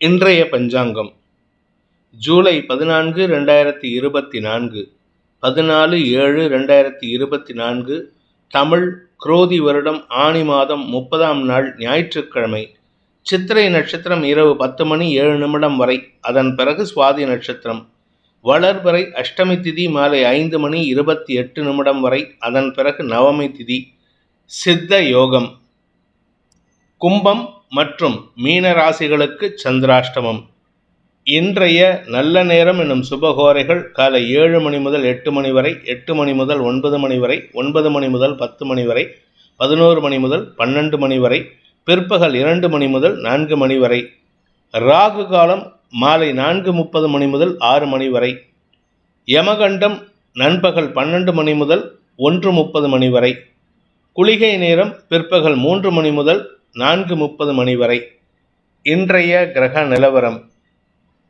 இன்றைய பஞ்சாங்கம். ஜூலை பதினான்கு ரெண்டாயிரத்தி இருபத்தி நான்கு. பதினாலு ஏழு ரெண்டாயிரத்தி இருபத்தி நான்கு. தமிழ் குரோதி வருடம் ஆனி மாதம் முப்பதாம் நாள் ஞாயிற்றுக்கிழமை. சித்திரை நட்சத்திரம் இரவு பத்து மணி ஏழு நிமிடம் வரை. அதன் பிறகு சுவாதி நட்சத்திரம். வளர்வரை அஷ்டமி திதி மாலை ஐந்து மணி இருபத்தி எட்டு நிமிடம் வரை. அதன் பிறகு நவமி திதி. சித்த யோகம். கும்பம் மற்றும் மீன ராசிகளுக்கு சந்திராஷ்டமம். இன்றைய நல்ல நேரம் என்னும் சுபகோரைகள் காலை ஏழு மணி முதல் எட்டு மணி வரை எட்டு மணி முதல் ஒன்பது மணி வரை ஒன்பது மணி முதல் பத்து மணி வரை பதினோரு மணி முதல் பன்னெண்டு மணி வரை பிற்பகல் இரண்டு மணி முதல் நான்கு மணி வரை ராகு காலம் மாலை நான்கு முப்பது மணி முதல் ஆறு மணி வரை யமகண்டம் நண்பகல் பன்னெண்டு மணி முதல் ஒன்று முப்பது மணி வரை குளிகை நேரம் பிற்பகல் மூன்று மணி முதல் நான்கு முப்பது மணி வரை இன்றைய கிரக நிலவரம்.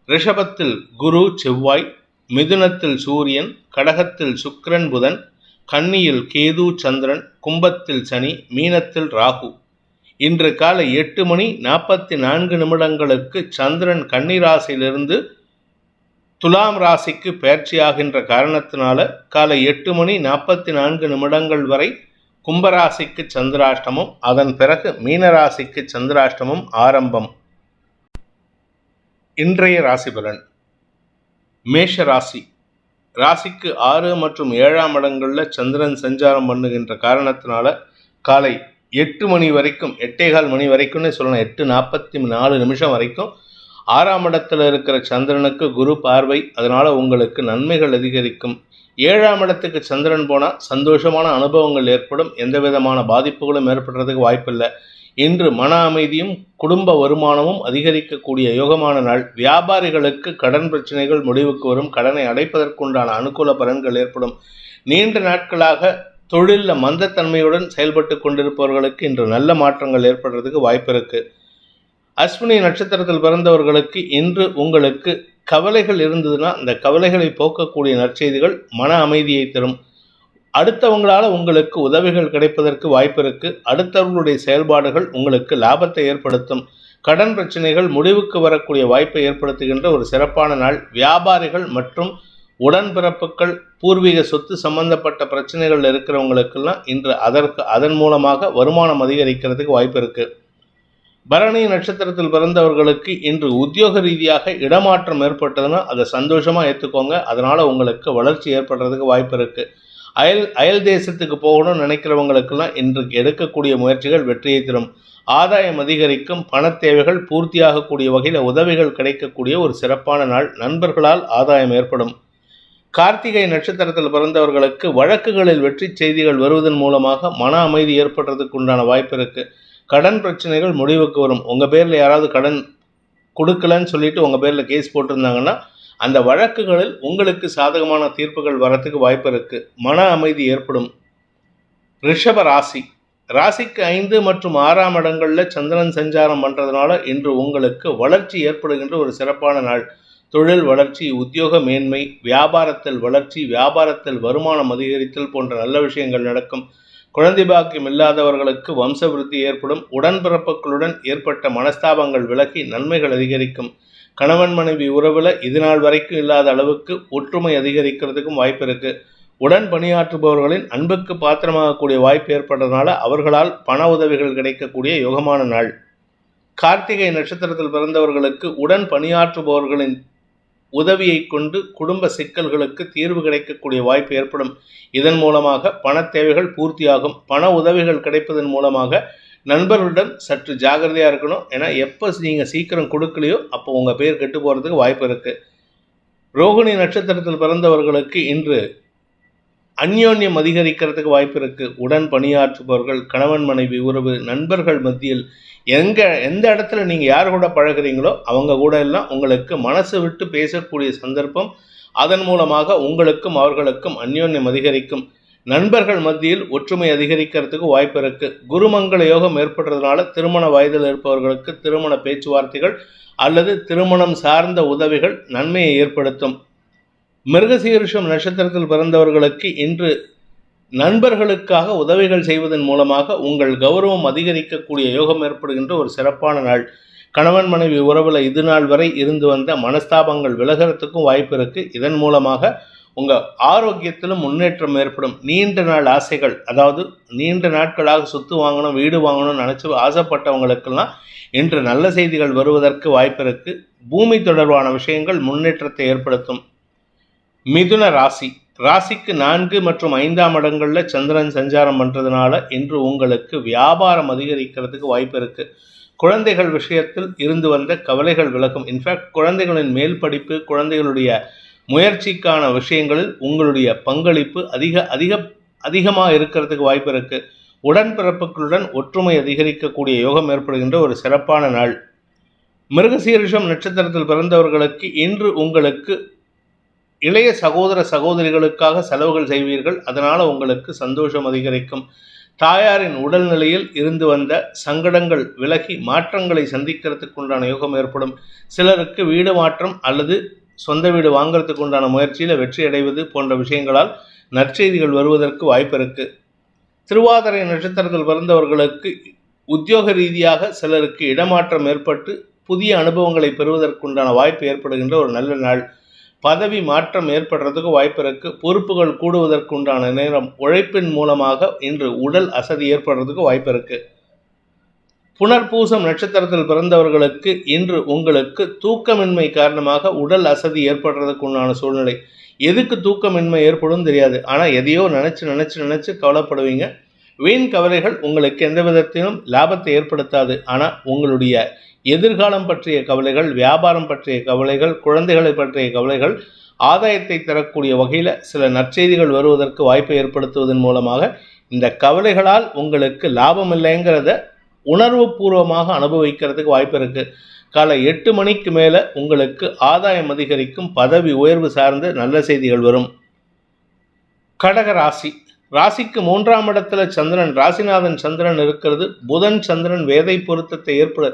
ரிஷபத்தில் குரு செவ்வாய் மிதுனத்தில் சூரியன் கடகத்தில் சுக்கிரன் புதன் கன்னியில் கேது சந்திரன் கும்பத்தில் சனி மீனத்தில் ராகு. இன்று காலை எட்டு மணி நாற்பத்தி நான்கு நிமிடங்களுக்கு சந்திரன் கன்னி ராசியிலிருந்து துலாம் ராசிக்கு பயிற்சியாகின்ற காரணத்தினால காலை எட்டு மணி நாற்பத்தி நான்கு நிமிடங்கள் வரை கும்பராசிக்கு சந்திராஷ்டமம் அதன் பிறகு மீனராசிக்கு சந்திராஷ்டமம் ஆரம்பம். இன்றைய ராசி பலன். மேஷ ராசி. ராசிக்கு ஆறு மற்றும் ஏழாம் இடங்களில் சந்திரன் சஞ்சாரம் பண்ணுகின்ற காரணத்தினால காலை எட்டு மணி வரைக்கும் எட்டேகால் மணி வரைக்கும்னு சொல்லணும். எட்டு நாற்பத்தி நாலு நிமிஷம் வரைக்கும் ஆறாம் இடத்துல இருக்கிற சந்திரனுக்கு குரு பார்வை. அதனால் உங்களுக்கு நன்மைகள் அதிகரிக்கும். ஏழாம் இடத்துக்கு சந்திரன் போனால் சந்தோஷமான அனுபவங்கள் ஏற்படும். எந்த விதமான பாதிப்புகளும் ஏற்படுறதுக்கு வாய்ப்பில்லை. இன்று மன அமைதியும் குடும்ப வருமானமும் அதிகரிக்கக்கூடிய யோகமான நாள். வியாபாரிகளுக்கு கடன் பிரச்சனைகள் முடிவுக்கு வரும். கடனை அடைப்பதற்குண்டான அனுகூல பலன்கள் ஏற்படும். நீண்ட நாட்களாக தொழிலில் மந்தத்தன்மையுடன் செயல்பட்டு கொண்டிருப்பவர்களுக்கு இன்று நல்ல மாற்றங்கள் ஏற்படுறதுக்கு வாய்ப்பு இருக்குது அஸ்வினி நட்சத்திரத்தில் பிறந்தவர்களுக்கு இன்று உங்களுக்கு கவலைகள் இருந்ததுன்னா அந்த கவலைகளை போக்கக்கூடிய நற்செய்திகள் மன அமைதியை தரும். அடுத்தவங்களால் உங்களுக்கு உதவிகள் கிடைப்பதற்கு வாய்ப்பு இருக்கு. அடுத்தவர்களுடைய செயல்பாடுகள் உங்களுக்கு லாபத்தை ஏற்படுத்தும். கடன் பிரச்சனைகள் முடிவுக்கு வரக்கூடிய வாய்ப்பை ஏற்படுத்துகின்ற ஒரு சிறப்பான நாள். வியாபாரிகள் மற்றும் உடன்பிறப்புகள் பூர்வீக சொத்து சம்பந்தப்பட்ட பிரச்சனைகள் இருக்கிறவங்களுக்கெல்லாம் இன்று அதற்கு அதன் மூலமாக வருமானம் அதிகரிக்கிறதுக்கு வாய்ப்பு இருக்குது பரணி நட்சத்திரத்தில் பிறந்தவர்களுக்கு இன்று உத்தியோக ரீதியாக இடமாற்றம் ஏற்பட்டதுன்னா அதை சந்தோஷமாக ஏற்றுக்கோங்க அதனால் உங்களுக்கு வளர்ச்சி ஏற்படுறதுக்கு வாய்ப்பு இருக்குது அயல் அயல் தேசத்துக்கு போகணும்னு நினைக்கிறவங்களுக்கெல்லாம் இன்று எடுக்கக்கூடிய முயற்சிகள் வெற்றியை தரும். ஆதாயம் அதிகரிக்கும் பண தேவைகள் பூர்த்தியாகக்கூடிய வகையில் உதவிகள் கிடைக்கக்கூடிய ஒரு சிறப்பான நாள். நண்பர்களால் ஆதாயம் ஏற்படும். கார்த்திகை நட்சத்திரத்தில் பிறந்தவர்களுக்கு வழக்குகளில் வெற்றி செய்திகள் வருவதன் மூலமாக மன அமைதி ஏற்படுறதுக்கு உண்டான வாய்ப்பு இருக்குது கடன் பிரச்சனைகள் முடிவுக்கு வரும். உங்கள் பேரில் யாராவது கடன் கொடுக்கலன்னு சொல்லிட்டு உங்கள் பேரில் கேஸ் போட்டிருந்தாங்கன்னா அந்த வழக்குகளில் உங்களுக்கு சாதகமான தீர்ப்புகள் வரத்துக்கு வாய்ப்பு இருக்குது மன அமைதி ஏற்படும். ரிஷப ராசி. ராசிக்கு ஐந்து மற்றும் ஆறாம் இடங்களில் சந்திரன் சஞ்சாரம் பண்ணுறதுனால இன்று உங்களுக்கு வளர்ச்சி ஏற்படுகின்ற ஒரு சிறப்பான நாள். தொழில் வளர்ச்சி உத்தியோக மேன்மை வியாபாரத்தில் வளர்ச்சி வியாபாரத்தில் வருமானம் அதிகரித்தல் போன்ற நல்ல விஷயங்கள் நடக்கும். குழந்தை பாக்கியம் இல்லாதவர்களுக்கு வம்சவிருத்தி ஏற்படும் உடன்பிறப்புகளுடன் ஏற்பட்ட மனஸ்தாபங்கள் விலகி நன்மைகள் அதிகரிக்கும். கணவன் மனைவி உறவில் இது நாள் வரைக்கும் இல்லாத அளவுக்கு ஒற்றுமை அதிகரிக்கிறதுக்கும் வாய்ப்பு இருக்கு. உடன் பணியாற்றுபவர்களின் அன்புக்கு பாத்திரமாகக்கூடிய வாய்ப்பு ஏற்படுறதுனால அவர்களால் பண உதவிகள் கிடைக்கக்கூடிய யோகமான நாள். கார்த்திகை நட்சத்திரத்தில் பிறந்தவர்களுக்கு உடன் பணியாற்றுபவர்களின் உதவியை கொண்டு குடும்ப சிக்கல்களுக்கு தீர்வு கிடைக்கக்கூடிய வாய்ப்பு ஏற்படும். இதன் மூலமாக பண தேவைகள் பூர்த்தியாகும். பண உதவிகள் கிடைப்பதன் மூலமாக நண்பர்களுடன் சற்று ஜாகிரதையாக இருக்கணும். ஏன்னா எப்போ நீங்கள் சீக்கிரம் கொடுக்கலையோ அப்போ உங்கள் பேர் கெட்டு போகிறதுக்கு வாய்ப்பு இருக்குது ரோகிணி நட்சத்திரத்தில் பிறந்தவர்களுக்கு இன்று அந்யோன்யம் அதிகரிக்கிறதுக்கு வாய்ப்பு இருக்குது உடன் பணியாற்றுபவர்கள் கணவன் மனைவி உறவு நண்பர்கள் மத்தியில் எங்கே எந்த இடத்துல நீங்கள் யார் கூட பழகுறீங்களோ அவங்க கூட எல்லாம் உங்களுக்கு மனசு விட்டு பேசக்கூடிய சந்தர்ப்பம் அதன் மூலமாக உங்களுக்கும் அவர்களுக்கும் அந்யோன்யம் அதிகரிக்கும். நண்பர்கள் மத்தியில் ஒற்றுமை அதிகரிக்கிறதுக்கு வாய்ப்பு இருக்கு. குருமங்கள யோகம் ஏற்படுறதுனால திருமண வயதில் இருப்பவர்களுக்கு திருமண பேச்சுவார்த்தைகள் அல்லது திருமணம் சார்ந்த உதவிகள் நன்மையை ஏற்படுத்தும். மிருகசீரிஷம் நட்சத்திரத்தில் பிறந்தவர்களுக்கு இன்று நண்பர்களுக்காக உதவிகள் செய்வதன் மூலமாக உங்கள் கௌரவம் அதிகரிக்கக்கூடிய யோகம் ஏற்படுகின்ற ஒரு சிறப்பான நாள். கணவன் மனைவி உறவில் இது நாள் வரை இருந்து வந்த மனஸ்தாபங்கள் விலகிறதுக்கும் வாய்ப்பு இருக்குது இதன் மூலமாக உங்கள் ஆரோக்கியத்திலும் முன்னேற்றம் ஏற்படும். நீண்ட நாள் ஆசைகள் அதாவது நீண்ட நாட்களாக சொத்து வாங்கணும் வீடு வாங்கணும்னு நினச்சி ஆசைப்பட்டவங்களுக்கெல்லாம் இன்று நல்ல செய்திகள் வருவதற்கு வாய்ப்பு இருக்கு. பூமி தொடர்பான விஷயங்கள் முன்னேற்றத்தை ஏற்படுத்தும். மிதுன ராசி. ராசிக்கு நான்கு மற்றும் ஐந்தாம் இடங்களில் சந்திரன் சஞ்சாரம் பண்ணுறதுனால இன்று உங்களுக்கு வியாபாரம் அதிகரிக்கிறதுக்கு வாய்ப்பு இருக்குது குழந்தைகள் விஷயத்தில் இருந்து வந்த கவலைகள் விலகும். இன்ஃபேக்ட் குழந்தைகளின் மேல் படிப்பு குழந்தைகளுடைய முயற்சிக்கான விஷயங்களில் உங்களுடைய பங்களிப்பு அதிக அதிக அதிகமாக இருக்கிறதுக்கு வாய்ப்பு இருக்குது உடன்பிறப்புகளுடன் ஒற்றுமை அதிகரிக்கக்கூடிய யோகம் ஏற்படுகின்ற ஒரு சிறப்பான நாள். மிருகசீரிஷம் நட்சத்திரத்தில் பிறந்தவர்களுக்கு இன்று உங்களுக்கு இளைய சகோதர சகோதரிகளுக்காக செலவுகள் செய்வீர்கள். அதனால் உங்களுக்கு சந்தோஷம் அதிகரிக்கும். தாயாரின் உடல்நிலையில் இருந்து வந்த சங்கடங்கள் விலகி மாற்றங்களை சந்திக்கிறதுக்கு உண்டான யோகம் ஏற்படும். சிலருக்கு வீடு மாற்றம் அல்லது சொந்த வீடு வாங்குறதுக்கு உண்டான முயற்சியில் வெற்றி அடைவது போன்ற விஷயங்களால் நற்செய்திகள் வருவதற்கு வாய்ப்பு இருக்கு. திருவாதிரை நட்சத்திரத்தில் பிறந்தவர்களுக்கு உத்தியோக ரீதியாக சிலருக்கு இடமாற்றம் ஏற்பட்டு புதிய அனுபவங்களை பெறுவதற்குண்டான வாய்ப்பு ஏற்படுகின்ற ஒரு நல்ல நாள். பதவி மாற்றம் ஏற்படுறதுக்கு வாய்ப்பு இருக்கு. பொறுப்புகள் கூடுவதற்கு உண்டான நேரம் உழைப்பின் மூலமாக இன்று உடல் அசதி ஏற்படுறதுக்கு வாய்ப்பு இருக்கு. புனர்பூசம் நட்சத்திரத்தில் பிறந்தவர்களுக்கு இன்று உங்களுக்கு தூக்கமின்மை காரணமாக உடல் அசதி ஏற்படுறதுக்கு உண்டான சூழ்நிலை. எதுக்கு தூக்கமின்மை ஏற்படும் தெரியாது. ஆனால் எதையோ நினச்சி நினச்சி நினச்சி கவலைப்படுவீங்க. வீண் கவலைகள் உங்களுக்கு எந்த விதத்திலும் லாபத்தை ஏற்படுத்தாது. ஆனால் உங்களுடைய எதிர்காலம் பற்றிய கவலைகள் வியாபாரம் பற்றிய கவலைகள் குழந்தைகளை பற்றிய கவலைகள் ஆதாயத்தை தரக்கூடிய வகையில் சில நற்செய்திகள் வருவதற்கு வாய்ப்பை ஏற்படுத்துவதன் மூலமாக இந்த கவலைகளால் உங்களுக்கு லாபம் இல்லைங்கிறத உணர்வுபூர்வமாக அனுபவிக்கிறதுக்கு வாய்ப்பு இருக்கு. காலை எட்டு மணிக்கு மேலே உங்களுக்கு ஆதாயம் அதிகரிக்கும் பதவி உயர்வு சார்ந்த நல்ல செய்திகள் வரும். கடக ராசி. ராசிக்கு மூன்றாம் இடத்துல சந்திரன் ராசிநாதன் சந்திரன் இருக்கிறது. புதன் சந்திரன் வேதை பொருத்தத்தை ஏற்பட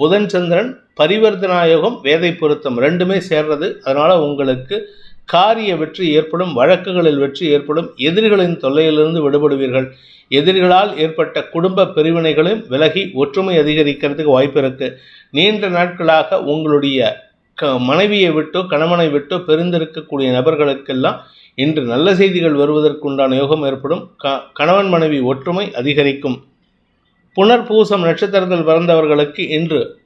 புதன் சந்திரன் பரிவர்த்தனாயோகம் வேதை பொருத்தம் ரெண்டுமே சேர்றது. அதனால் உங்களுக்கு காரிய வெற்றி ஏற்படும் வழக்குகளில் வெற்றி ஏற்படும் எதிரிகளின் தொல்லையிலிருந்து விடுபடுவீர்கள். எதிரிகளால் ஏற்பட்ட குடும்ப பிரிவினைகளையும் விலகி ஒற்றுமை அதிகரிக்கிறதுக்கு வாய்ப்பு இருக்குது நீண்ட நாட்களாக உங்களுடைய க மனைவியை விட்டோ கணவனை விட்டோ பிரிந்திருக்கக்கூடிய நபர்களுக்கெல்லாம் இன்று நல்ல செய்திகள் வருவதற்குண்டான யோகம் ஏற்படும். க கணவன் மனைவி ஒற்றுமை அதிகரிக்கும். புனர்பூசம் நட்சத்திரத்தில் பிறந்தவர்களுக்கு இன்று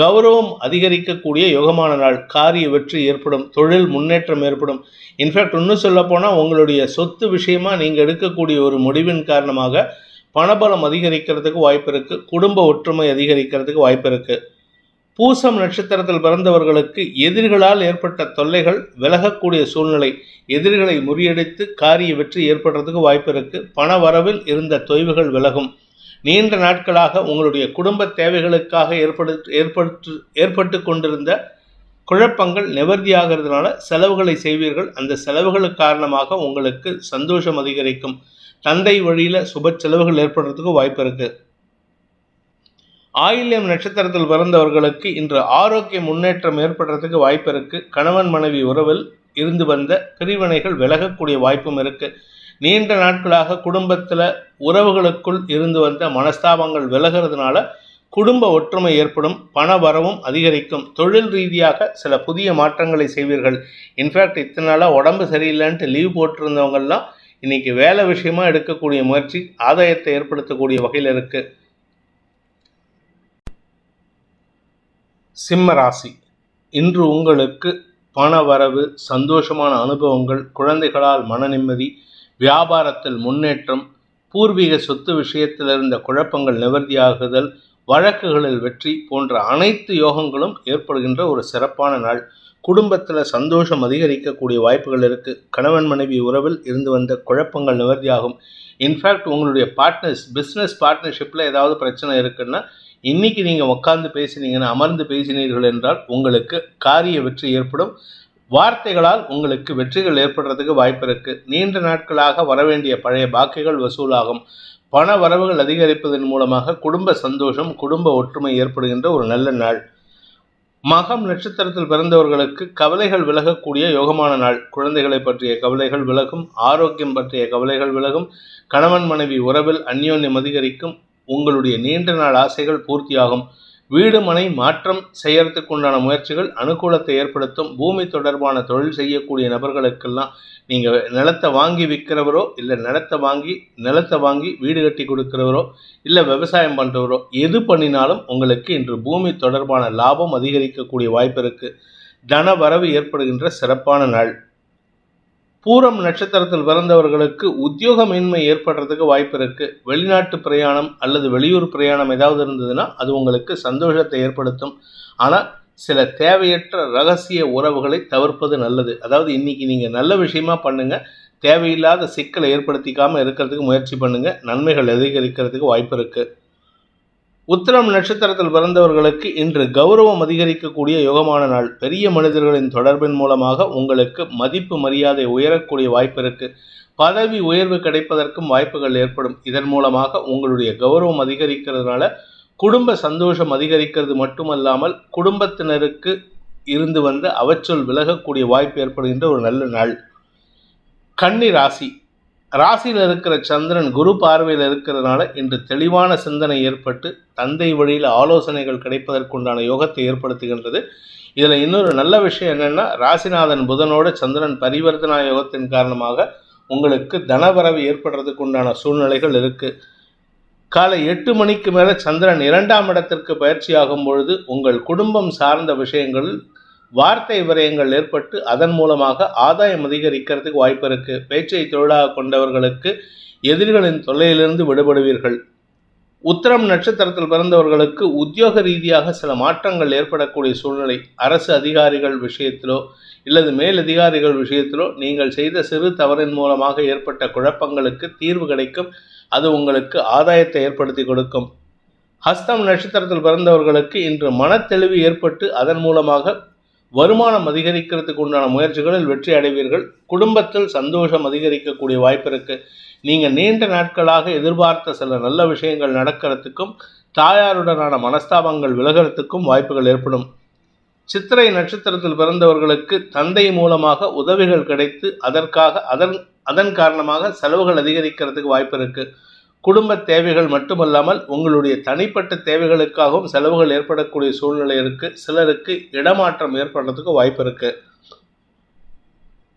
கௌரவம் அதிகரிக்கக்கூடிய யோகமான நாள். காரிய வெற்றி ஏற்படும் தொழில் முன்னேற்றம் ஏற்படும். இன்ஃபேக்ட் இன்னும் சொல்ல போனால் உங்களுடைய சொத்து விஷயமா நீங்கள் எடுக்கக்கூடிய ஒரு முடிவின் காரணமாக பணபலம் அதிகரிக்கிறதுக்கு வாய்ப்பு இருக்கு குடும்ப ஒற்றுமை அதிகரிக்கிறதுக்கு வாய்ப்பு இருக்கு. பூசம் நட்சத்திரத்தில் பிறந்தவர்களுக்கு எதிரிகளால் ஏற்பட்ட தொல்லைகள் விலகக்கூடிய சூழ்நிலை எதிரிகளை முறியடித்து காரிய வெற்றி ஏற்படுறதுக்கு வாய்ப்பு இருக்கு. பண வரவில் இருந்த தொய்வுகள் விலகும். நீண்ட நாட்களாக உங்களுடைய குடும்ப தேவைகளுக்காக ஏற்படு ஏற்பட்டு ஏற்பட்டு கொண்டிருந்த குழப்பங்கள் நிவர்த்தியாகிறதுனால செலவுகளை செய்வீர்கள். அந்த செலவுகள் காரணமாக உங்களுக்கு சந்தோஷம் அதிகரிக்கும். தந்தை வழியில் சுப செலவுகள் ஏற்படுறதுக்கு வாய்ப்பு இருக்கு. ஆயில்யம் நட்சத்திரத்தில் பிறந்தவர்களுக்கு இன்று ஆரோக்கிய முன்னேற்றம் ஏற்படுறதுக்கு வாய்ப்பு இருக்கு. கணவன் மனைவி உறவில் இருந்து வந்த பிரிவினைகள் விலகக்கூடிய வாய்ப்பும் இருக்கு. நீண்ட நாட்களாக குடும்பத்தில் உறவுகளுக்குள் இருந்து வந்த மனஸ்தாபங்கள் விலகிறதுனால குடும்ப ஒற்றுமை ஏற்படும் பண வரவும் அதிகரிக்கும். தொழில் ரீதியாக சில புதிய மாற்றங்களை செய்வீர்கள். இன்ஃபேக்ட் இத்தனை நாளாக உடம்பு சரியில்லைன்ட்டு லீவ் போட்டிருந்தவங்கெல்லாம் இன்னைக்கு வேலை விஷயமா எடுக்கக்கூடிய முயற்சி ஆதாயத்தை ஏற்படுத்தக்கூடிய வகையில் இருக்கு. சிம்ம ராசி. இன்று உங்களுக்கு பண வரவு சந்தோஷமான அனுபவங்கள் குழந்தைகளால் மன நிம்மதி வியாபாரத்தில் முன்னேற்றம் பூர்வீக சொத்து விஷயத்தில் இருந்த குழப்பங்கள் நிவர்த்தியாகுதல் வழக்குகளில் வெற்றி போன்ற அனைத்து யோகங்களும் ஏற்படுகின்ற ஒரு சிறப்பான நாள். குடும்பத்தில் சந்தோஷம் அதிகரிக்கக்கூடிய வாய்ப்புகள் இருக்குது கணவன் மனைவி உறவில் இருந்து வந்த குழப்பங்கள் நிவர்த்தியாகும். இன்ஃபேக்ட் உங்களுடைய பார்ட்னர்ஸ் பிஸ்னஸ் பார்ட்னர்ஷிப்பில் ஏதாவது பிரச்சனை இருக்குன்னா இன்னைக்கு நீங்கள் உட்காந்து பேசினீங்கன்னா அமர்ந்து பேசினீர்கள் என்றால் உங்களுக்கு காரிய வெற்றி ஏற்படும். வார்த்தைகளால் உங்களுக்கு வெற்றிகள் ஏற்படுறதுக்கு வாய்ப்பு இருக்கு. நீண்ட நாட்களாக வரவேண்டிய பழைய பாக்கிகள் வசூலாகும். பண வரவுகள் அதிகரிப்பதன் மூலமாக குடும்ப சந்தோஷம் குடும்ப ஒற்றுமை ஏற்படுகின்ற ஒரு நல்ல நாள். மகம் நட்சத்திரத்தில் பிறந்தவர்களுக்கு கவலைகள் விலகக்கூடிய யோகமான நாள். குழந்தைகளை பற்றிய கவலைகள் விலகும் ஆரோக்கியம் பற்றிய கவலைகள் விலகும் கணவன் மனைவி உறவில் அந்யோன்யம் அதிகரிக்கும் உங்களுடைய நீண்ட நாள் ஆசைகள் பூர்த்தியாகும். வீடு மனை மாற்றம் செய்யறதுக்கு உண்டான முயற்சிகள் அனுகூலத்தை ஏற்படுத்தும். பூமி தொடர்பான தொழில் செய்யக்கூடிய நபர்களுக்கெல்லாம் நீங்கள் நிலத்தை வாங்கி விற்கிறவரோ இல்லை நிலத்தை வாங்கி நிலத்தை வாங்கி வீடு கட்டி கொடுக்கிறவரோ இல்லை விவசாயம் பண்ணுறவரோ எது பண்ணினாலும் உங்களுக்கு இன்று பூமி தொடர்பான லாபம் அதிகரிக்கக்கூடிய வாய்ப்பு இருக்குது தன வரவு ஏற்படுகின்ற சிறப்பான நாள். பூரம் நட்சத்திரத்தில் பிறந்தவர்களுக்கு உத்தியோகமின்மை ஏற்படுறதுக்கு வாய்ப்பு இருக்கு. வெளிநாட்டு பிரயாணம் அல்லது வெளியூர் பிரயாணம் ஏதாவது இருந்ததுன்னா அது உங்களுக்கு சந்தோஷத்தை ஏற்படுத்தும். ஆனால் சில தேவையற்ற ரகசிய உறவுகளை தவிர்ப்பது நல்லது. அதாவது இன்னைக்கு நீங்கள் நல்ல விஷயமா பண்ணுங்க. தேவையில்லாத சிக்கலை ஏற்படுத்திக்காமல் இருக்கிறதுக்கு முயற்சி பண்ணுங்க. நன்மைகள் அதிகரிக்கிறதுக்கு வாய்ப்பு இருக்குது உத்திரம் நட்சத்திரத்தில் பிறந்தவர்களுக்கு இன்று கௌரவம் அதிகரிக்கக்கூடிய யோகமான நாள். பெரிய மனிதர்களின் தொடர்பின் மூலமாக உங்களுக்கு மதிப்பு மரியாதை உயரக்கூடிய வாய்ப்பு இருக்கு. பதவி உயர்வு கிடைப்பதற்கும் வாய்ப்புகள் ஏற்படும். இதன் மூலமாக உங்களுடைய கௌரவம் அதிகரிக்கிறதுனால குடும்ப சந்தோஷம் அதிகரிக்கிறது மட்டுமல்லாமல் குடும்பத்தினருக்கு இருந்து வந்த அவச்சொல் விலகக்கூடிய வாய்ப்பு ஏற்படுகின்ற ஒரு நல்ல நாள். கன்னி ராசி. ராசியில் இருக்கிற சந்திரன் குரு பார்வையில் இருக்கிறதுனால இன்று தெளிவான சிந்தனை ஏற்பட்டு தந்தை வழியில் ஆலோசனைகள் கிடைப்பதற்குண்டான யோகத்தை ஏற்படுத்துகின்றது. இதில் இன்னொரு நல்ல விஷயம் என்னென்னா ராசிநாதன் புதனோட சந்திரன் பரிவர்த்தனா யோகத்தின் காரணமாக உங்களுக்கு தனவரவு ஏற்படுறதுக்கு உண்டான சூழ்நிலைகள் இருக்குது காலை எட்டு மணிக்கு மேலே சந்திரன் இரண்டாம் இடத்திற்கு பயிற்சியாகும் பொழுது உங்கள் குடும்பம் சார்ந்த விஷயங்களில் வார்த்தை விரயங்கள் ஏற்பட்டு அதன் மூலமாக ஆதாயம் அதிகரிக்கிறதுக்கு வாய்ப்பு இருக்கு. பேச்சை தொழிலாக கொண்டவர்களுக்கு எதிரிகளின் தொல்லையிலிருந்து விடுபடுவீர்கள். உத்தரம் நட்சத்திரத்தில் பிறந்தவர்களுக்கு உத்தியோக ரீதியாக சில மாற்றங்கள் ஏற்படக்கூடிய சூழ்நிலை. அரசு அதிகாரிகள் விஷயத்திலோ இல்லது மேலதிகாரிகள் விஷயத்திலோ நீங்கள் செய்த சிறு தவறின் மூலமாக ஏற்பட்ட குழப்பங்களுக்கு தீர்வு கிடைக்கும். அது உங்களுக்கு ஆதாயத்தை ஏற்படுத்தி கொடுக்கும். ஹஸ்தம் நட்சத்திரத்தில் பிறந்தவர்களுக்கு இன்று மனத்தெளிவு ஏற்பட்டு அதன் மூலமாக வருமானம் அதிகரிக்கிறதுக்கு உண்டான முயற்சிகளில் வெற்றி அடைவீர்கள். குடும்பத்தில் சந்தோஷம் அதிகரிக்கக்கூடிய வாய்ப்பு இருக்கு நீங்கள் நீண்ட நாட்களாக எதிர்பார்த்த சில நல்ல விஷயங்கள் நடக்கிறதுக்கும் தாயாருடனான மனஸ்தாபங்கள் விலகிறதுக்கும் வாய்ப்புகள் ஏற்படும். சித்திரை நட்சத்திரத்தில் பிறந்தவர்களுக்கு தந்தை மூலமாக உதவிகள் கிடைத்து அதற்காக அதன் அதன் காரணமாக செலவுகள் அதிகரிக்கிறதுக்கு வாய்ப்பு இருக்குது குடும்ப தேவைகள் மட்டுமல்லாமல் உங்களுடைய தனிப்பட்ட தேவைகளுக்காகவும் செலவுகள் ஏற்படக்கூடிய சூழ்நிலை இருக்குது சிலருக்கு இடமாற்றம் ஏற்படுறதுக்கு வாய்ப்பு இருக்கு.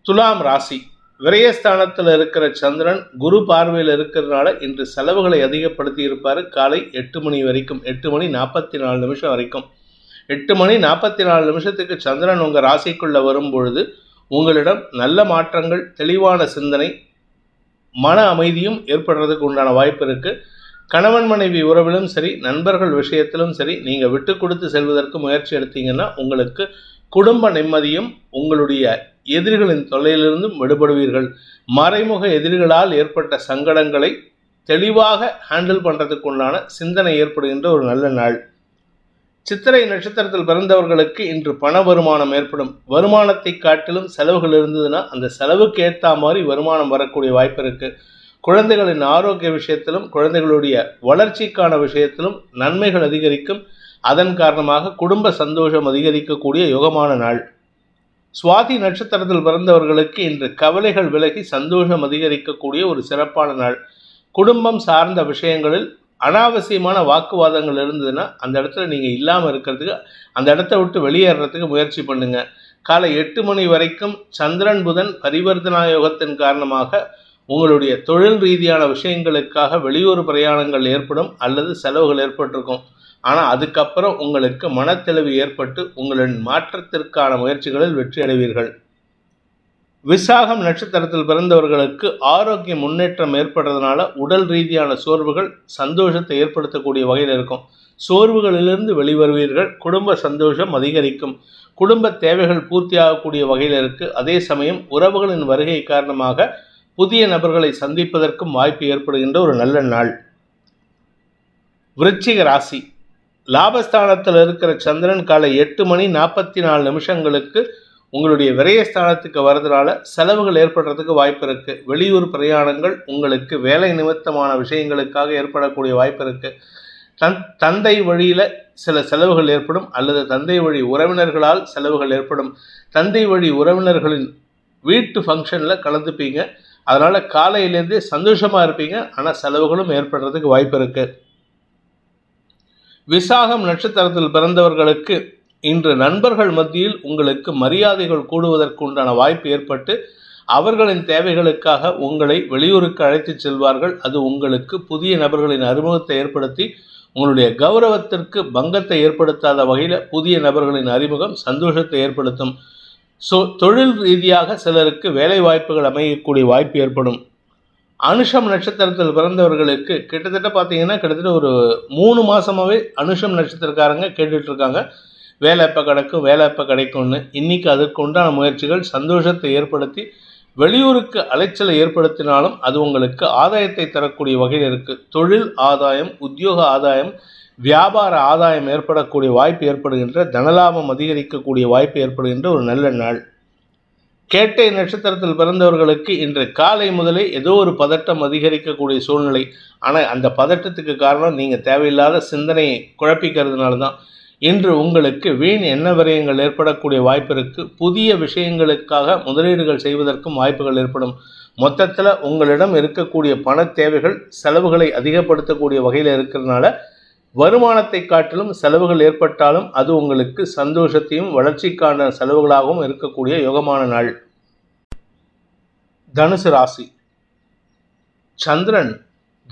துலாம் ராசி. விரயஸ்தானத்தில் இருக்கிற சந்திரன் குரு பார்வையில் இருக்கிறதுனால இன்று செலவுகளை அதிகப்படுத்தி இருப்பார். காலை எட்டு மணி வரைக்கும் எட்டு மணி நாற்பத்தி நாலு நிமிஷம் வரைக்கும். எட்டு மணி நாற்பத்தி நாலு நிமிஷத்துக்கு சந்திரன் உங்கள் ராசிக்குள்ளே வரும் பொழுது உங்களிடம் நல்ல மாற்றங்கள் தெளிவான சிந்தனை மன அமைதியும் ஏற்படுறதுக்கு உண்டான வாய்ப்பு இருக்குது கணவன் மனைவி உறவிலும் சரி நண்பர்கள் விஷயத்திலும் சரி நீங்கள் விட்டு கொடுத்து செல்வதற்கு முயற்சி எடுத்தீங்கன்னா உங்களுக்கு குடும்ப நிம்மதியும் உங்களுடைய எதிரிகளின் தொல்லையிலிருந்தும் விடுபடுவீர்கள். மறைமுக எதிரிகளால் ஏற்பட்ட சங்கடங்களை தெளிவாக ஹேண்டில் பண்ணுறதுக்கு உண்டான சிந்தனை ஏற்படுகின்ற ஒரு நல்ல நாள். சித்திரை நட்சத்திரத்தில் பிறந்தவர்களுக்கு இன்று பண வருமானம் ஏற்படும். வருமானத்தை காட்டிலும் செலவுகள் இருந்ததுன்னா அந்த செலவுக்கு ஏற்ற மாதிரி வருமானம் வரக்கூடிய வாய்ப்பு இருக்கு. குழந்தைகளின் ஆரோக்கிய விஷயத்திலும் குழந்தைகளுடைய வளர்ச்சிக்கான விஷயத்திலும் நன்மைகள் அதிகரிக்கும். அதன் காரணமாக குடும்ப சந்தோஷம் அதிகரிக்கக்கூடிய யுகமான நாள். சுவாதி நட்சத்திரத்தில் பிறந்தவர்களுக்கு இன்று கவலைகள் விலகி சந்தோஷம் அதிகரிக்கக்கூடிய ஒரு சிறப்பான நாள். குடும்பம் சார்ந்த விஷயங்களில் அனாவசியமான வாக்குவாதங்கள் இருந்ததுன்னா அந்த இடத்துல நீங்கள் இல்லாமல் இருக்கிறதுக்கு அந்த இடத்த விட்டு வெளியேறதுக்கு முயற்சி பண்ணுங்க. காலை எட்டு மணி வரைக்கும் சந்திரன் புதன் பரிவர்த்தனா யோகத்தின் காரணமாக உங்களுடைய தொழில் ரீதியான விஷயங்களுக்காக வெளியூர் பிரயாணங்கள் ஏற்படும் அல்லது செலவுகள் ஏற்பட்டிருக்கும். ஆனால் அதுக்கப்புறம் உங்களுக்கு மனத்தெளிவு ஏற்பட்டு உங்களின் மாற்றத்திற்கான முயற்சிகளில் வெற்றி அடைவீர்கள் விசாகம் நட்சத்திரத்தில் பிறந்தவர்களுக்கு ஆரோக்கிய முன்னேற்றம் ஏற்படுறதுனால உடல் ரீதியான சோர்வுகள் சந்தோஷத்தை ஏற்படுத்தக்கூடிய வகையில் இருக்கும். சோர்வுகளிலிருந்து வெளிவருவீர்கள். குடும்ப சந்தோஷம் அதிகரிக்கும். குடும்ப தேவைகள் பூர்த்தியாகக்கூடிய வகையில் இருக்கு. அதே சமயம் உறவுகளின் வருகை காரணமாக புதிய நபர்களை சந்திப்பதற்கும் வாய்ப்பு ஏற்படுகின்ற ஒரு நல்ல நாள். விருச்சிக ராசி. லாபஸ்தானத்தில் இருக்கிற சந்திரன் காலை எட்டு மணி நாற்பத்தி நாலு நிமிஷங்களுக்கு உங்களுடைய விரயஸ்தானத்துக்கு வர்றதுனால செலவுகள் ஏற்படுறதுக்கு வாய்ப்பு இருக்கு. வெளியூர் பிரயாணங்கள் உங்களுக்கு வேலை நிமித்தமான விஷயங்களுக்காக ஏற்படக்கூடிய வாய்ப்பு இருக்கு. தன் தந்தை வழியில் சில செலவுகள் ஏற்படும் அல்லது தந்தை வழி உறவினர்களால் செலவுகள் ஏற்படும். தந்தை வழி உறவினர்களின் வீட்டு ஃபங்க்ஷனில் கலந்துப்பீங்க. அதனால் காலையிலேருந்தே சந்தோஷமாக இருப்பீங்க. ஆனால் செலவுகளும் ஏற்படுறதுக்கு வாய்ப்பு இருக்குது விசாகம் நட்சத்திரத்தில் பிறந்தவர்களுக்கு இன்று நண்பர்கள் மத்தியில் உங்களுக்கு மரியாதைகள் கூடுவதற்கு உண்டான வாய்ப்பு ஏற்பட்டு அவர்களின் தேவைகளுக்காக உங்களை வெளியூருக்கு அழைத்துச் செல்வார்கள். அது உங்களுக்கு புதிய நபர்களின் அறிமுகத்தை ஏற்படுத்தி உங்களுடைய கௌரவத்திற்கு பங்கத்தை ஏற்படுத்தாத வகையில் புதிய நபர்களின் அறிமுகம் சந்தோஷத்தை ஏற்படுத்தும். ஸோ தொழில் ரீதியாக சிலருக்கு வேலை வாய்ப்புகள் அமையக்கூடிய வாய்ப்பு ஏற்படும். அனுஷம் நட்சத்திரத்தில் பிறந்தவர்களுக்கு கிட்டத்தட்ட பார்த்தீங்கன்னா கிட்டத்தட்ட ஒரு மூணு மாதமாகவே அனுஷம் நட்சத்திரக்காரங்க கேட்டுட்ருக்காங்க வேலை எப்போ கிடைக்கும் வேலை எப்போ கிடைக்கும்னு இன்றைக்கி அதற்கு உண்டான முயற்சிகள் சந்தோஷத்தை ஏற்படுத்தி வெளியூருக்கு அலைச்சலை ஏற்படுத்தினாலும் அது உங்களுக்கு ஆதாயத்தை தரக்கூடிய வகையில் இருக்குது தொழில் ஆதாயம் உத்தியோக ஆதாயம் வியாபார ஆதாயம் ஏற்படக்கூடிய வாய்ப்பு ஏற்படுகின்ற தனலாபம் அதிகரிக்கக்கூடிய வாய்ப்பு ஏற்படுகின்ற ஒரு நல்ல நாள். கேட்டை நட்சத்திரத்தில் பிறந்தவர்களுக்கு இன்று காலை முதலே ஏதோ ஒரு பதட்டம் அதிகரிக்கக்கூடிய சூழ்நிலை. ஆனால் அந்த பதட்டத்துக்கு காரணம் நீங்கள் தேவையில்லாத சிந்தனையை குழப்பிக்கிறதுனால தான் இன்று உங்களுக்கு வீண் எண்ண விரயங்கள் ஏற்படக்கூடிய வாய்ப்பு புதிய விஷயங்களுக்காக முதலீடுகள் செய்வதற்கும் வாய்ப்புகள் ஏற்படும். மொத்தத்தில் உங்களிடம் இருக்கக்கூடிய பண தேவைகள் செலவுகளை அதிகப்படுத்தக்கூடிய வகையில் இருக்கிறதுனால வருமானத்தை காட்டிலும் செலவுகள் ஏற்பட்டாலும் அது உங்களுக்கு சந்தோஷத்தையும் வளர்ச்சிக்கான செலவுகளாகவும் இருக்கக்கூடிய யோகமான நாள். தனுசு ராசி. சந்திரன்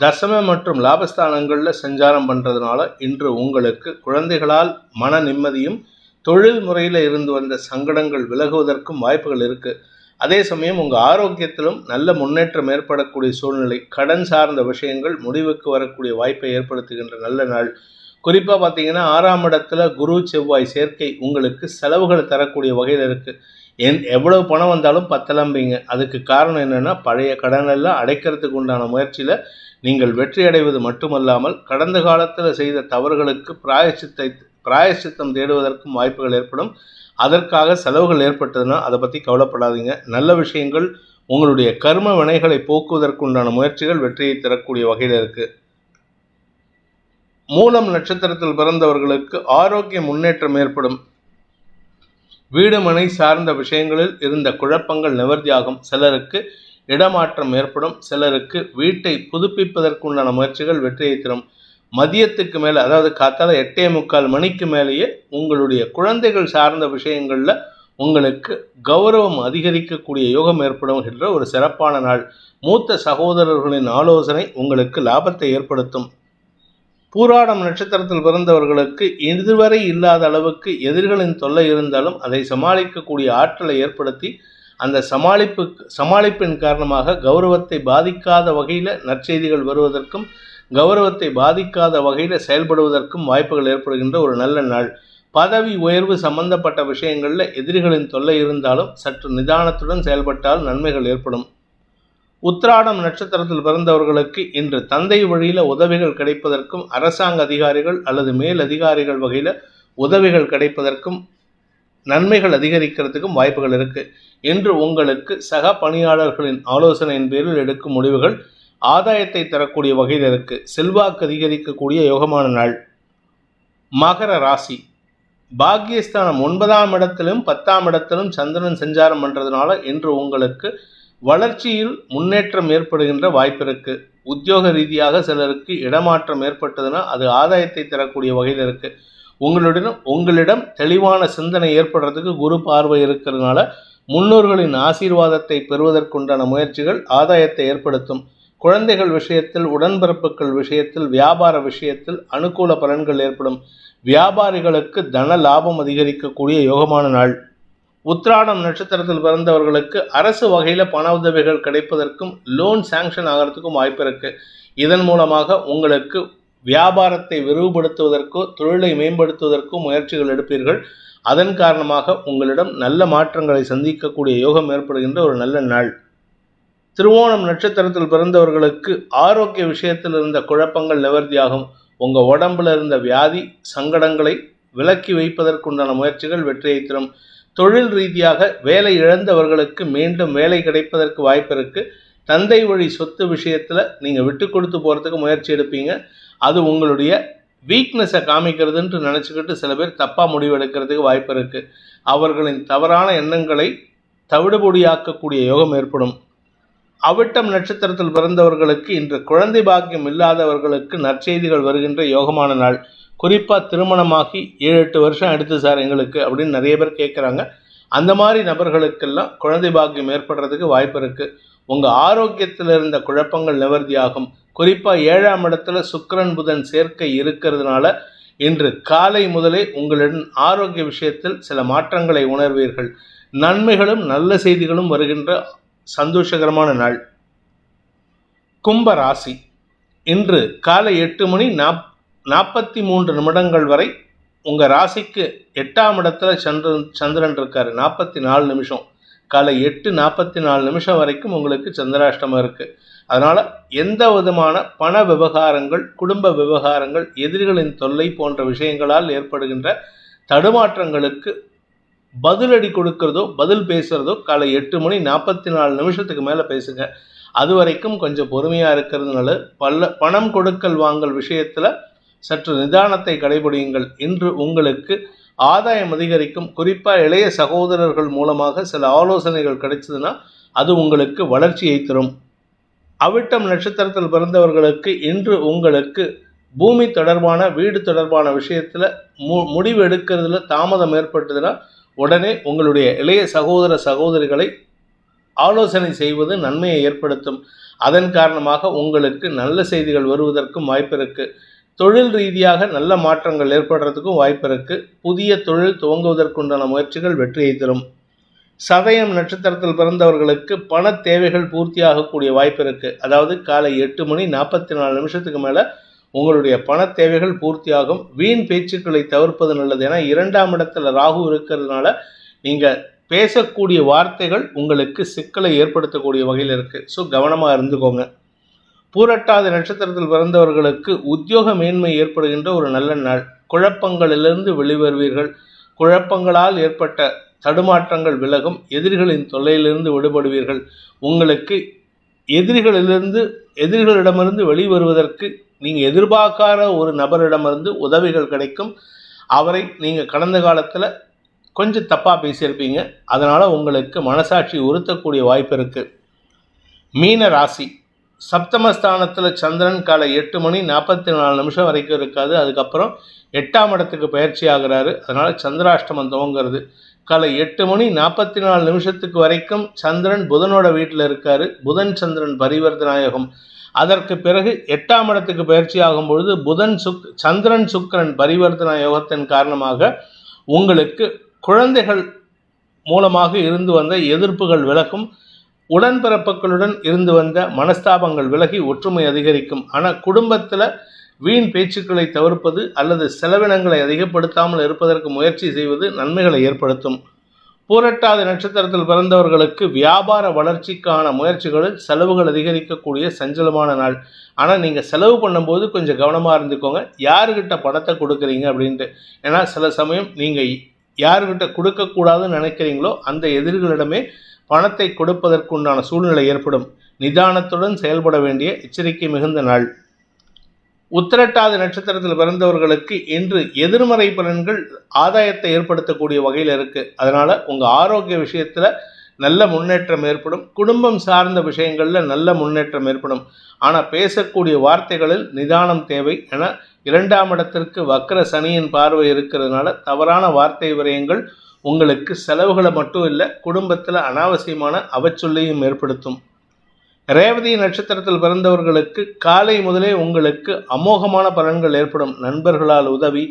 தசம மற்றும் லாபஸ்தானங்களில் சஞ்சாரம் பண்ணுறதுனால இன்று உங்களுக்கு குழந்தைகளால் மன நிம்மதியும் தொழில் முறையில் இருந்து வந்த சங்கடங்கள் விலகுவதற்கும் வாய்ப்புகள் இருக்குது அதே சமயம் உங்கள் ஆரோக்கியத்திலும் நல்ல முன்னேற்றம் ஏற்படக்கூடிய சூழ்நிலை கடன் சார்ந்த விஷயங்கள் முடிவுக்கு வரக்கூடிய வாய்ப்பை ஏற்படுத்துகின்ற நல்ல நாள். குறிப்பாக பார்த்தீங்கன்னா ஆறாம் இடத்துல குரு செவ்வாய் சேர்க்கை உங்களுக்கு செலவுகள் தரக்கூடிய வகையில் இருக்குது என் எவ்வளவு பணம் வந்தாலும் பத்தலம்பிங்க. அதுக்கு காரணம் என்னென்னா பழைய கடனெல்லாம் அடைக்கிறதுக்கு உண்டான முயற்சியில் நீங்கள் வெற்றி அடைவது மட்டுமல்லாமல் கடந்த காலத்தில் செய்த தவறுகளுக்கு பிராயச்சித்தை பிராயச்சித்தம் தேடுவதற்கும் வாய்ப்புகள் ஏற்படும். அதற்காக செலவுகள் ஏற்பட்டதுன்னா அதை பற்றி கவலைப்படாதீங்க. நல்ல விஷயங்கள் உங்களுடைய கர்ம வினைகளை போக்குவதற்குண்டான முயற்சிகள் வெற்றியை தரக்கூடிய வகையில் இருக்குது மூலம் நட்சத்திரத்தில் பிறந்தவர்களுக்கு ஆரோக்கிய முன்னேற்றம் ஏற்படும். வீடு மனை சார்ந்த விஷயங்களில் இருந்த குழப்பங்கள் நிவர்த்தியாகும். சிலருக்கு இடமாற்றம் ஏற்படும். சிலருக்கு வீட்டை புதுப்பிப்பதற்குண்டான முயற்சிகள் வெற்றியை தரும். மதியத்துக்கு மேலே அதாவது காத்தால எட்டே முக்கால் மணிக்கு மேலேயே உங்களுடைய குழந்தைகள் சார்ந்த விஷயங்களில் உங்களுக்கு கௌரவம் அதிகரிக்கக்கூடிய யோகம் ஏற்படும் என்ற ஒரு சிறப்பான நாள். மூத்த சகோதரர்களின் ஆலோசனை உங்களுக்கு லாபத்தை ஏற்படுத்தும். பூராடம் நட்சத்திரத்தில் பிறந்தவர்களுக்கு இதுவரை இல்லாத அளவுக்கு எதிர்களின் தொல்லை இருந்தாலும் அதை சமாளிக்கக்கூடிய ஆற்றலை ஏற்படுத்தி அந்த சமாளிப்பு சமாளிப்பின் காரணமாக கௌரவத்தை பாதிக்காத வகையில் நற்செய்திகள் வருவதற்கும் கௌரவத்தை பாதிக்காத வகையில் செயல்படுவதற்கும் வாய்ப்புகள் ஏற்படுகின்ற ஒரு நல்ல நாள். பதவி உயர்வு சம்பந்தப்பட்ட விஷயங்களில் எதிரிகளின் தொல்லை இருந்தாலும் சற்று நிதானத்துடன் செயல்பட்டால் நன்மைகள் ஏற்படும். உத்ராடம் நட்சத்திரத்தில் பிறந்தவர்களுக்கு இன்று தந்தை வழியில் உதவிகள் கிடைப்பதற்கும் அரசாங்க அதிகாரிகள் அல்லது மேல் அதிகாரிகள் வகையில் உதவிகள் கிடைப்பதற்கும் நன்மைகள் அதிகரிக்கிறதுக்கும் வாய்ப்புகள் இருக்குது இன்று உங்களுக்கு சக பணியாளர்களின் ஆலோசனையின் பேரில் எடுக்கும் முடிவுகள் ஆதாயத்தை தரக்கூடிய வகையில் இருக்குது செல்வாக்கு அதிகரிக்கக்கூடிய யோகமான நாள். மகர ராசி. பாக்கியஸ்தானம் ஒன்பதாம் இடத்திலும் பத்தாம் இடத்திலும் சந்திரன் சஞ்சாரம் பண்ணுறதுனால இன்று உங்களுக்கு வளர்ச்சியில் முன்னேற்றம் ஏற்படுகின்ற வாய்ப்பு இருக்குது உத்தியோக ரீதியாக சிலருக்கு இடமாற்றம் ஏற்பட்டதுன்னா அது ஆதாயத்தை தரக்கூடிய வகையில் இருக்குது உங்களுடன் உங்களிடம் தெளிவான சிந்தனை ஏற்படுறதுக்கு குரு பார்வை இருக்கிறதுனால முன்னோர்களின் ஆசீர்வாதத்தை பெறுவதற்குண்டான முயற்சிகள் ஆதாயத்தை ஏற்படுத்தும். குழந்தைகள் விஷயத்தில் உடன்பிறப்புகள் விஷயத்தில் வியாபார விஷயத்தில் அனுகூல பலன்கள் ஏற்படும். வியாபாரிகளுக்கு தன லாபம் அதிகரிக்கக்கூடிய யோகமான நாள். உத்ராடம் நட்சத்திரத்தில் பிறந்தவர்களுக்கு அரசு வகையில் பண உதவிகள் கிடைப்பதற்கும் லோன் சாங்ஷன் ஆகிறதுக்கும் வாய்ப்பு இருக்கு. இதன் மூலமாக உங்களுக்கு வியாபாரத்தை விரிவுபடுத்துவதற்கோ தொழிலை மேம்படுத்துவதற்கோ முயற்சிகள் எடுப்பீர்கள். அதன் காரணமாக உங்களிடம் நல்ல மாற்றங்களை சந்திக்கக்கூடிய யோகம் ஏற்படுகின்ற ஒரு நல்ல நாள். திருவோணம் நட்சத்திரத்தில் பிறந்தவர்களுக்கு ஆரோக்கிய விஷயத்தில் இருந்த குழப்பங்கள் நிவர்த்தியாகும். உங்கள் உடம்புல இருந்த வியாதி சங்கடங்களை விலக்கி வைப்பதற்குண்டான முயற்சிகள் வெற்றியை தரும். தொழில் ரீதியாக வேலை இழந்தவர்களுக்கு மீண்டும் வேலை கிடைப்பதற்கு வாய்ப்பு இருக்குது தந்தை வழி சொத்து விஷயத்தில் நீங்கள் விட்டு கொடுத்து போகிறதுக்கு முயற்சி எடுப்பீங்க. அது உங்களுடைய வீக்னஸை காமிக்கிறதுன்ட்டு நினச்சிக்கிட்டு சில பேர் தப்பாக முடிவு எடுக்கிறதுக்கு வாய்ப்பு இருக்குது அவர்களின் தவறான எண்ணங்களை தவிடுபொடியாக்கக்கூடிய யோகம் ஏற்படும். அவிட்டம் நட்சத்திரத்தில் பிறந்தவர்களுக்கு இன்று குழந்தை பாக்கியம் இல்லாதவர்களுக்கு நற்செய்திகள் வருகின்ற யோகமான நாள். குறிப்பாக திருமணமாகி ஏழு எட்டு வருஷம் எடுத்து சார் எங்களுக்கு அப்படின்னு நிறைய பேர் கேட்குறாங்க அந்த மாதிரி நபர்களுக்கெல்லாம் குழந்தை பாக்கியம் ஏற்படுறதுக்கு வாய்ப்பு இருக்குது உங்கள் ஆரோக்கியத்தில் இருந்த குழப்பங்கள் நிவர்த்தியாகும் குறிப்பாக ஏழாம் இடத்துல சுக்கரன் புதன் சேர்க்கை இருக்கிறதுனால இன்று காலை முதலே உங்களிடம் ஆரோக்கிய விஷயத்தில் சில மாற்றங்களை உணர்வீர்கள். நன்மைகளும் நல்ல செய்திகளும் வருகின்ற சந்தோஷகரமான நாள். கும்ப ராசி இன்று காலை எட்டு மணி நாப் நாற்பத்தி மூன்று நிமிடங்கள் வரை உங்கள் ராசிக்கு எட்டாம் இடத்துல சந்திரன் சந்திரன் இருக்கார். நாற்பத்தி நாலு நிமிஷம். காலை எட்டு நாற்பத்தி நாலு நிமிஷம் வரைக்கும் உங்களுக்கு சந்திராஷ்டமம் இருக்குது அதனால் எந்த விதமான பண விவகாரங்கள் குடும்ப விவகாரங்கள் எதிரிகளின் தொல்லை போன்ற விஷயங்களால் ஏற்படுகின்ற தடுமாற்றங்களுக்கு பதிலடி கொடுக்கறதோ பதில் பேசுகிறதோ காலை எட்டு மணி நாற்பத்தி நாலு நிமிஷத்துக்கு மேலே பேசுங்க. அது வரைக்கும் கொஞ்சம் பொறுமையாக இருக்கிறதுனால பல்ல பணம் கொடுக்கல் வாங்கல் விஷயத்தில் சற்று நிதானத்தை கடைபிடியுங்கள். இன்று உங்களுக்கு ஆதாயம் அதிகரிக்கும். குறிப்பாக இளைய சகோதரர்கள் மூலமாக சில ஆலோசனைகள் கிடைச்சதுன்னா அது உங்களுக்கு வளர்ச்சியை தரும். அவிட்டம் நட்சத்திரத்தில் பிறந்தவர்களுக்கு இன்று உங்களுக்கு பூமி தொடர்பான வீடு தொடர்பான விஷயத்தில் மு முடிவு எடுக்கிறதுல தாமதம் ஏற்பட்டதுன்னா உடனே உங்களுடைய இளைய சகோதர சகோதரிகளை ஆலோசனை செய்வது நன்மையை ஏற்படுத்தும். அதன் காரணமாக உங்களுக்கு நல்ல செய்திகள் வருவதற்கும் வாய்ப்பு இருக்குது தொழில் ரீதியாக நல்ல மாற்றங்கள் ஏற்படுறதுக்கும் வாய்ப்பு இருக்குது புதிய தொழில் துவங்குவதற்குண்டான முயற்சிகள் வெற்றியை தரும். சதயம் நட்சத்திரத்தில் பிறந்தவர்களுக்கு பண தேவைகள் பூர்த்தியாகக்கூடிய வாய்ப்பு இருக்குது அதாவது காலை எட்டு மணி நாற்பத்தி நாலு நிமிஷத்துக்கு மேலே உங்களுடைய பண தேவைகள் பூர்த்தியாகும். வீண் பேச்சுக்களை தவிர்ப்பது நல்லது. ஏன்னா இரண்டாம் இடத்துல ராகு இருக்கிறதுனால நீங்கள் பேசக்கூடிய வார்த்தைகள் உங்களுக்கு சிக்கலை ஏற்படுத்தக்கூடிய வகையில் இருக்குது ஸோ கவனமாக இருந்துக்கோங்க. பூரட்டாதி நட்சத்திரத்தில் பிறந்தவர்களுக்கு உத்தியோக மேன்மை ஏற்படுகின்ற ஒரு நல்ல நாள். குழப்பங்களிலிருந்து வெளிவருவீர்கள். குழப்பங்களால் ஏற்பட்ட தடுமாற்றங்கள் விலகும். எதிரிகளின் தொல்லையிலிருந்து விடுபடுவீர்கள். உங்களுக்கு எதிரிகளிலிருந்து எதிரிகளிடமிருந்து வெளிவருவதற்கு நீங்கள் எதிர்பார்க்காத ஒரு நபரிடமிருந்து உதவிகள் கிடைக்கும். அவரை நீங்கள் கடந்த காலத்தில் கொஞ்சம் தப்பாக பேசியிருப்பீங்க. அதனால் உங்களுக்கு மனசாட்சி உறுத்தக்கூடிய வாய்ப்பு இருக்குது மீன ராசி. சப்தமஸ்தானத்தில் சந்திரன் காலை எட்டு மணி நாற்பத்தி நாலு நிமிஷம் வரைக்கும் இருக்காது. அதுக்கப்புறம் எட்டாம் இடத்துக்கு பயிற்சி ஆகிறாரு. அதனால் சந்திராஷ்டமம் துவங்கிறது. காலை எட்டு மணி நாற்பத்தி நாலு நிமிஷத்துக்கு வரைக்கும் சந்திரன் புதனோட வீட்டில் இருக்கார். புதன் சந்திரன் பரிவர்த்தனாயகம் அதற்கு பிறகு எட்டாம் இடத்துக்கு பயிற்சி ஆகும் பொழுது புதன் சுக் சந்திரன் சுக்கரன் பரிவர்த்தனா யோகத்தின் காரணமாக உங்களுக்கு குழந்தைகள் மூலமாக இருந்து வந்த எதிர்ப்புகள் விலகும். உடன்பிறப்புகளுடன் இருந்து வந்த மனஸ்தாபங்கள் விலகி ஒற்றுமை அதிகரிக்கும். ஆனால் குடும்பத்தில் வீண் பேச்சுக்களை தவிர்ப்பது அல்லது செலவினங்களை அதிகப்படுத்தாமல் இருப்பதற்கு முயற்சி செய்வது நன்மைகளை ஏற்படுத்தும். பூரட்டாதி நட்சத்திரத்தில் பிறந்தவர்களுக்கு வியாபார வளர்ச்சிக்கான முயற்சிகளில் செலவுகள் அதிகரிக்கக்கூடிய சஞ்சலமான நாள். ஆனால் நீங்கள் செலவு பண்ணும்போது கொஞ்சம் கவனமாக இருந்துக்கோங்க. யாருக்கிட்ட பணத்தை கொடுக்குறீங்க அப்படின்ட்டு. ஏன்னா சில சமயம் நீங்கள் யாருக்கிட்ட கொடுக்கக்கூடாதுன்னு நினைக்கிறீங்களோ அந்த எதிரிகளிடமே பணத்தை கொடுப்பதற்குண்டான சூழ்நிலை ஏற்படும். நிதானத்துடன் செயல்பட வேண்டிய எச்சரிக்கை மிகுந்த நாள். உத்திரட்டாதி நட்சத்திரத்தில் பிறந்தவர்களுக்கு இன்று எதிர்மறை பலன்கள் ஆதாயத்தை ஏற்படுத்தக்கூடிய வகையில் இருக்குது அதனால் உங்கள் ஆரோக்கிய விஷயத்தில் நல்ல முன்னேற்றம் ஏற்படும். குடும்பம் சார்ந்த விஷயங்களில் நல்ல முன்னேற்றம் ஏற்படும். ஆனால் பேசக்கூடிய வார்த்தைகளில் நிதானம் தேவை என இரண்டாம் இடத்திற்கு வக்கர சனியின் பார்வை இருக்கிறதுனால தவறான வார்த்தை விரயங்கள் உங்களுக்கு செலவுகளை மட்டும் இல்லை குடும்பத்தில் அனாவசியமான அவச்சொல்லையும் ஏற்படுத்தும். ரேவதி நட்சத்திரத்தில் பிறந்தவர்களுக்கு காலை முதலே உங்களுக்கு அமோகமான பலன்கள் ஏற்படும். நண்பர்களால் உதவி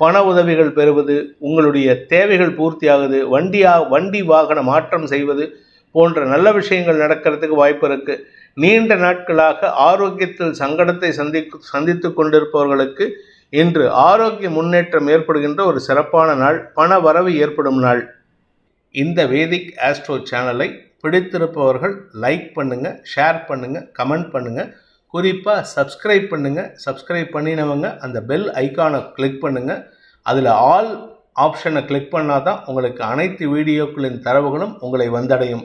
பண உதவிகள் பெறுவது உங்களுடைய தேவைகள் பூர்த்தியாகுது வண்டியா வண்டி வாகன மாற்றம் செய்வது போன்ற நல்ல விஷயங்கள் நடக்கிறதுக்கு வாய்ப்பு இருக்குது நீண்ட நாட்களாக ஆரோக்கியத்தில் சங்கடத்தை சந்தி சந்தித்து கொண்டிருப்பவர்களுக்கு இன்று ஆரோக்கிய முன்னேற்றம் ஏற்படுகின்ற ஒரு சிறப்பான நாள் பண வரவு ஏற்படும் நாள். இந்த வேதிக் ஆஸ்ட்ரோ சேனலை பிடித்திருப்பவர்கள் லைக் பண்ணுங்கள் ஷேர் பண்ணுங்கள் கமெண்ட் பண்ணுங்கள் குறிப்பாக சப்ஸ்கிரைப் பண்ணுங்கள் சப்ஸ்கிரைப் பண்ணினவங்க அந்த பெல் ஐக்கானை கிளிக் பண்ணுங்கள் அதில் ஆல் ஆப்ஷனை கிளிக் பண்ணால் தான் உங்களுக்கு அனைத்து வீடியோக்களின் தரவுகளும் உங்களை வந்தடையும்.